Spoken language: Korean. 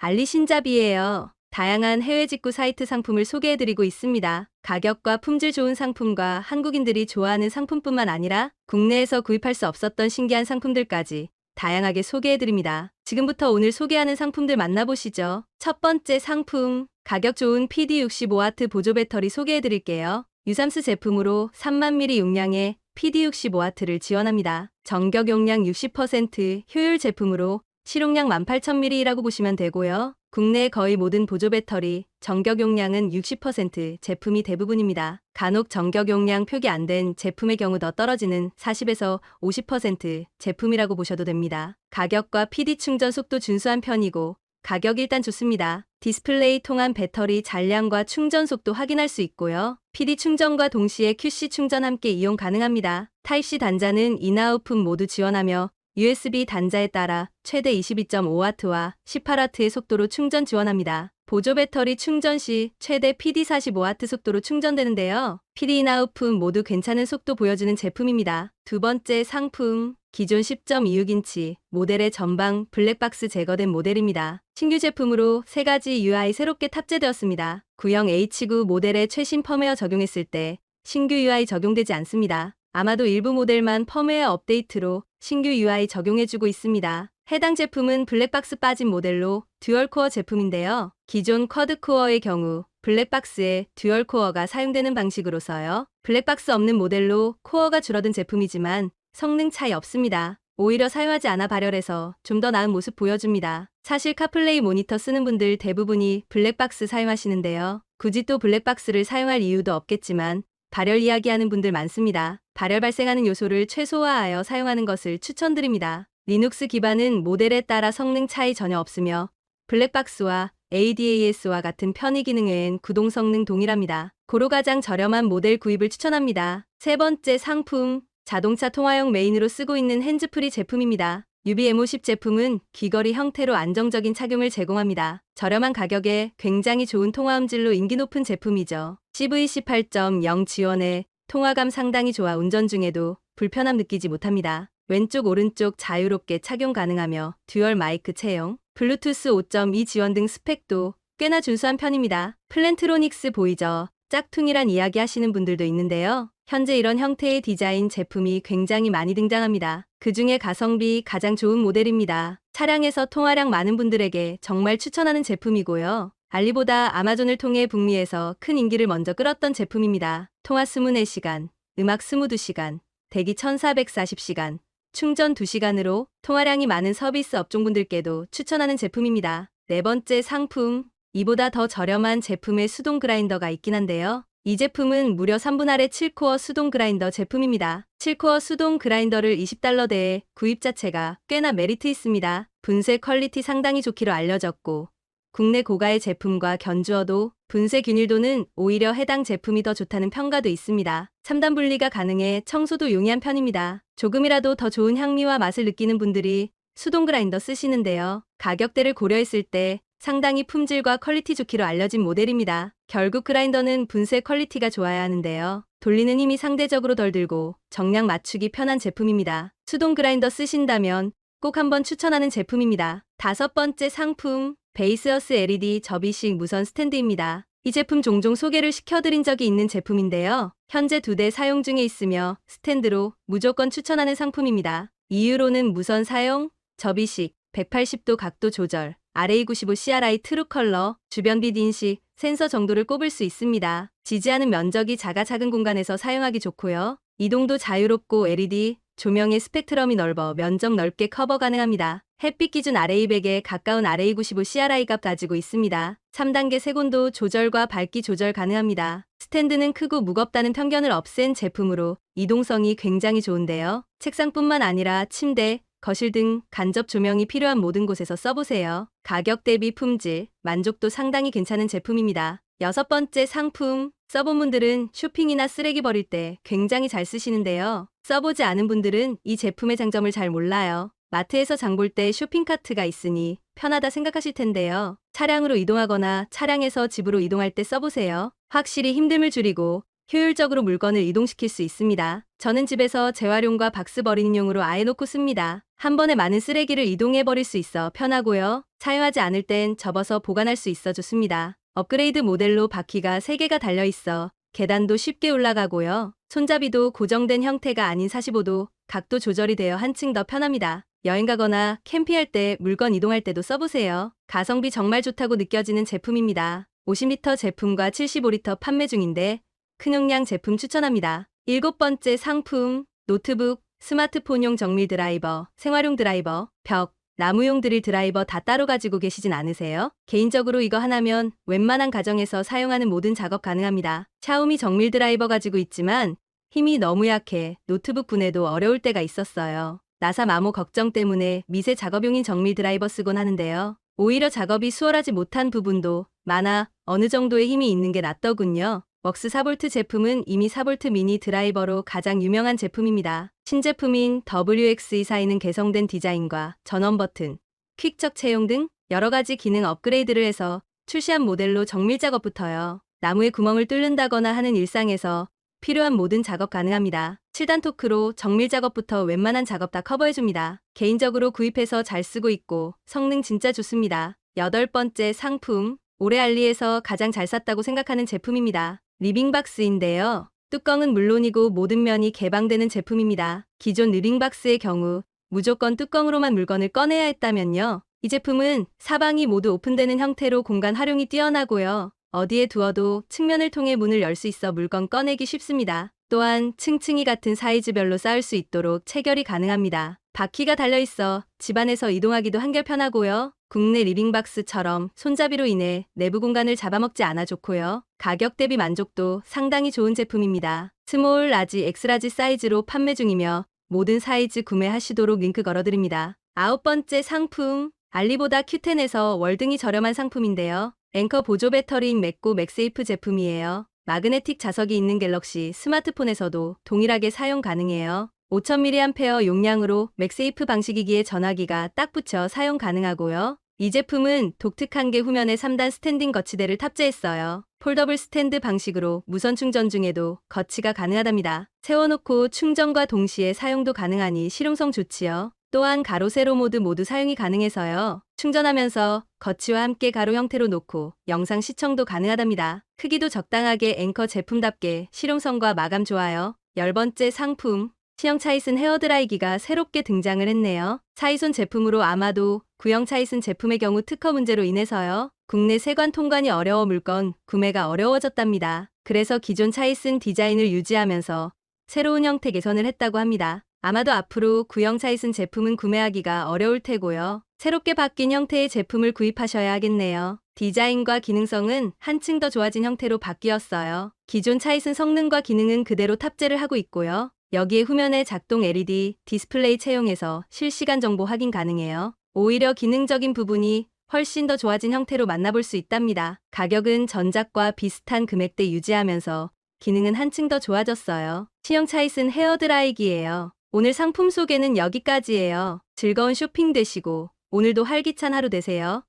알리 신잡이에요. 다양한 해외 직구 사이트 상품을 소개해드리고 있습니다. 가격과 품질 좋은 상품과 한국인들이 좋아하는 상품뿐만 아니라 국내에서 구입할 수 없었던 신기한 상품들까지 다양하게 소개해드립니다. 지금부터 오늘 소개하는 상품들 만나보시죠. 첫 번째 상품, 가격 좋은 PD65W 보조 배터리 소개해드릴게요. 유삼스 제품으로 3만 mAh 용량의 PD65W를 지원합니다. 전격 용량 60%, 효율 제품으로 실용량 18,000mAh라고 보시면 되고요. 국내 거의 모든 보조 배터리, 전격 용량은 60% 제품이 대부분입니다. 간혹 전격 용량 표기 안 된 제품의 경우 더 떨어지는 40에서 50% 제품이라고 보셔도 됩니다. 가격과 PD 충전 속도 준수한 편이고 가격 일단 좋습니다. 디스플레이 통한 배터리 잔량과 충전 속도 확인할 수 있고요. PD 충전과 동시에 QC 충전 함께 이용 가능합니다. 타입C 단자는 인아웃풋 모두 지원하며 USB 단자에 따라 최대 22.5W와 18W의 속도로 충전 지원합니다. 보조 배터리 충전 시 최대 PD 45W 속도로 충전되는데요. PD 인아웃풋 모두 괜찮은 속도 보여주는 제품입니다. 두 번째 상품 기존 10.26인치 모델의 전방 블랙박스 제거된 모델입니다. 신규 제품으로 세 가지 UI 새롭게 탑재되었습니다. 구형 H9 모델의 최신 펌웨어 적용했을 때 신규 UI 적용되지 않습니다. 아마도 일부 모델만 펌웨어 업데이트로 신규 UI 적용해주고 있습니다. 해당 제품은 블랙박스 빠진 모델로 듀얼코어 제품인데요. 기존 쿼드코어의 경우 블랙박스에 듀얼코어가 사용되는 방식으로서요. 블랙박스 없는 모델로 코어가 줄어든 제품이지만 성능 차이 없습니다. 오히려 사용하지 않아 발열해서 좀 더 나은 모습 보여줍니다. 사실 카플레이 모니터 쓰는 분들 대부분이 블랙박스 사용하시는데요. 굳이 또 블랙박스를 사용할 이유도 없겠지만 발열 이야기하는 분들 많습니다. 발열 발생하는 요소를 최소화하여 사용하는 것을 추천드립니다. 리눅스 기반은 모델에 따라 성능 차이 전혀 없으며 블랙박스와 ADAS와 같은 편의 기능 외엔 구동 성능 동일합니다. 고로 가장 저렴한 모델 구입을 추천합니다. 세 번째 상품, 자동차 통화용 메인으로 쓰고 있는 핸즈프리 제품입니다. UBM50 제품은 귀걸이 형태로 안정적인 착용을 제공합니다. 저렴한 가격에 굉장히 좋은 통화 음질로 인기 높은 제품이죠. CVC 8.0 지원에 통화감 상당히 좋아 운전 중에도 불편함 느끼지 못합니다. 왼쪽 오른쪽 자유롭게 착용 가능하며 듀얼 마이크 채용, 블루투스 5.2 지원 등 스펙도 꽤나 준수한 편입니다. 플랜트로닉스 보이죠? 짝퉁이란 이야기 하시는 분들도 있는데요. 현재 이런 형태의 디자인 제품이 굉장히 많이 등장합니다. 그 중에 가성비 가장 좋은 모델입니다. 차량에서 통화량 많은 분들에게 정말 추천하는 제품이고요. 알리보다 아마존을 통해 북미에서 큰 인기를 먼저 끌었던 제품입니다. 통화 24시간, 음악 22시간, 대기 1440시간, 충전 2시간으로 통화량이 많은 서비스 업종분들께도 추천하는 제품입니다. 네 번째 상품, 이보다 더 저렴한 제품의 수동 그라인더가 있긴 한데요. 이 제품은 무려 3분 아래 7코어 수동 그라인더 제품입니다. 7코어 수동 그라인더를 20달러대에 구입 자체가 꽤나 메리트 있습니다. 분쇄 퀄리티 상당히 좋기로 알려졌고 국내 고가의 제품과 견주어도 분쇄 균일도는 오히려 해당 제품이 더 좋다는 평가도 있습니다. 3단 분리가 가능해 청소도 용이한 편입니다. 조금이라도 더 좋은 향미와 맛을 느끼는 분들이 수동 그라인더 쓰시는데요. 가격대를 고려했을 때 상당히 품질과 퀄리티 좋기로 알려진 모델입니다. 결국 그라인더는 분쇄 퀄리티가 좋아야 하는데요. 돌리는 힘이 상대적으로 덜 들고 정량 맞추기 편한 제품입니다. 수동 그라인더 쓰신다면 꼭 한번 추천하는 제품입니다. 다섯 번째 상품, 베이스어스 LED 접이식 무선 스탠드입니다. 이 제품 종종 소개를 시켜드린 적이 있는 제품인데요. 현재 두 대 사용 중에 있으며 스탠드로 무조건 추천하는 상품입니다. 이유로는 무선 사용, 접이식, 180도 각도 조절, RA95 CRI 트루 컬러, 주변 빛 인식, 센서 정도를 꼽을 수 있습니다. 지지하는 면적이 작아 작은 공간에서 사용하기 좋고요. 이동도 자유롭고 LED, 조명의 스펙트럼이 넓어 면적 넓게 커버 가능합니다. 햇빛 기준 RA100에 가까운 RA95 CRI 값 가지고 있습니다. 3단계 색온도 조절과 밝기 조절 가능합니다. 스탠드는 크고 무겁다는 편견을 없앤 제품으로 이동성이 굉장히 좋은데요. 책상뿐만 아니라 침대, 거실 등 간접 조명이 필요한 모든 곳에서 써보세요. 가격 대비 품질, 만족도 상당히 괜찮은 제품입니다. 여섯 번째 상품. 써본 분들은 쇼핑이나 쓰레기 버릴 때 굉장히 잘 쓰시는데요. 써보지 않은 분들은 이 제품의 장점을 잘 몰라요. 마트에서 장 볼 때 쇼핑카트가 있으니 편하다 생각하실 텐데요. 차량으로 이동하거나 차량에서 집으로 이동할 때 써보세요. 확실히 힘듦을 줄이고 효율적으로 물건을 이동시킬 수 있습니다. 저는 집에서 재활용과 박스 버리는 용으로 아예 놓고 씁니다. 한 번에 많은 쓰레기를 이동해 버릴 수 있어 편하고요. 사용하지 않을 땐 접어서 보관할 수 있어 좋습니다. 업그레이드 모델로 바퀴가 3개가 달려 있어 계단도 쉽게 올라가고요. 손잡이도 고정된 형태가 아닌 45도 각도 조절이 되어 한층 더 편합니다. 여행 가거나 캠핑할 때 물건 이동할 때도 써보세요. 가성비 정말 좋다고 느껴지는 제품입니다. 50리터 제품과 75리터 판매 중인데 큰 용량 제품 추천합니다. 일곱 번째 상품 노트북, 스마트폰용 정밀 드라이버, 생활용 드라이버, 벽, 나무용 드릴 드라이버 다 따로 가지고 계시진 않으세요? 개인적으로 이거 하나면 웬만한 가정에서 사용하는 모든 작업 가능합니다. 샤오미 정밀 드라이버 가지고 있지만 힘이 너무 약해 노트북 분해도 어려울 때가 있었어요. 나사 마모 걱정 때문에 미세 작업용인 정밀 드라이버 쓰곤 하는데요. 오히려 작업이 수월하지 못한 부분도 많아 어느 정도의 힘이 있는 게 낫더군요. 웍스 4V 제품은 이미 4V 미니 드라이버로 가장 유명한 제품입니다. 신제품인 WX24에는 개성된 디자인과 전원 버튼, 퀵적 채용 등 여러 가지 기능 업그레이드를 해서 출시한 모델로 정밀 작업부터요. 나무에 구멍을 뚫는다거나 하는 일상에서 필요한 모든 작업 가능합니다. 7단 토크로 정밀 작업부터 웬만한 작업 다 커버해줍니다. 개인적으로 구입해서 잘 쓰고 있고 성능 진짜 좋습니다. 여덟 번째 상품 올해 알리에서 가장 잘 샀다고 생각하는 제품입니다. 리빙박스인데요. 뚜껑은 물론이고 모든 면이 개방되는 제품입니다. 기존 리빙박스의 경우 무조건 뚜껑으로만 물건을 꺼내야 했다면요. 이 제품은 사방이 모두 오픈되는 형태로 공간 활용이 뛰어나고요. 어디에 두어도 측면을 통해 문을 열 수 있어 물건 꺼내기 쉽습니다. 또한 층층이 같은 사이즈별로 쌓을 수 있도록 체결이 가능합니다. 바퀴가 달려있어 집안에서 이동하기도 한결 편하고요. 국내 리빙박스처럼 손잡이로 인해 내부 공간을 잡아먹지 않아 좋고요. 가격 대비 만족도 상당히 좋은 제품입니다. 스몰, 라지, 엑스라지 사이즈로 판매 중이며 모든 사이즈 구매하시도록 링크 걸어드립니다. 아홉 번째 상품 알리보다 큐텐에서 월등히 저렴한 상품인데요. 앵커 보조 배터리인 맥고 맥세이프 제품이에요. 마그네틱 자석이 있는 갤럭시 스마트폰에서도 동일하게 사용 가능해요. 5000mAh 용량으로 맥세이프 방식이기에 전화기가 딱 붙여 사용 가능하고요. 이 제품은 독특한 게 후면에 3단 스탠딩 거치대를 탑재했어요. 폴더블 스탠드 방식으로 무선 충전 중에도 거치가 가능하답니다. 세워놓고 충전과 동시에 사용도 가능하니 실용성 좋지요. 또한 가로 세로 모드 모두 사용이 가능해서요. 충전하면서 거치와 함께 가로 형태로 놓고 영상 시청도 가능하답니다. 크기도 적당하게 앵커 제품답게 실용성과 마감 좋아요. 열 번째 상품 시형 차이슨 헤어드라이기가 새롭게 등장을 했네요. 차이손 제품으로 아마도 구형 차이슨 제품의 경우 특허 문제로 인해서요. 국내 세관 통관이 어려워 물건 구매가 어려워졌답니다. 그래서 기존 차이슨 디자인을 유지하면서 새로운 형태 개선을 했다고 합니다. 아마도 앞으로 구형 차이슨 제품은 구매하기가 어려울 테고요. 새롭게 바뀐 형태의 제품을 구입하셔야 하겠네요. 디자인과 기능성은 한층 더 좋아진 형태로 바뀌었어요. 기존 차이슨 성능과 기능은 그대로 탑재를 하고 있고요. 여기에 후면에 작동 LED 디스플레이 채용해서 실시간 정보 확인 가능해요. 오히려 기능적인 부분이 훨씬 더 좋아진 형태로 만나볼 수 있답니다. 가격은 전작과 비슷한 금액대 유지하면서 기능은 한층 더 좋아졌어요. 시형 차이슨 헤어드라이기예요. 오늘 상품 소개는 여기까지예요. 즐거운 쇼핑 되시고 오늘도 활기찬 하루 되세요.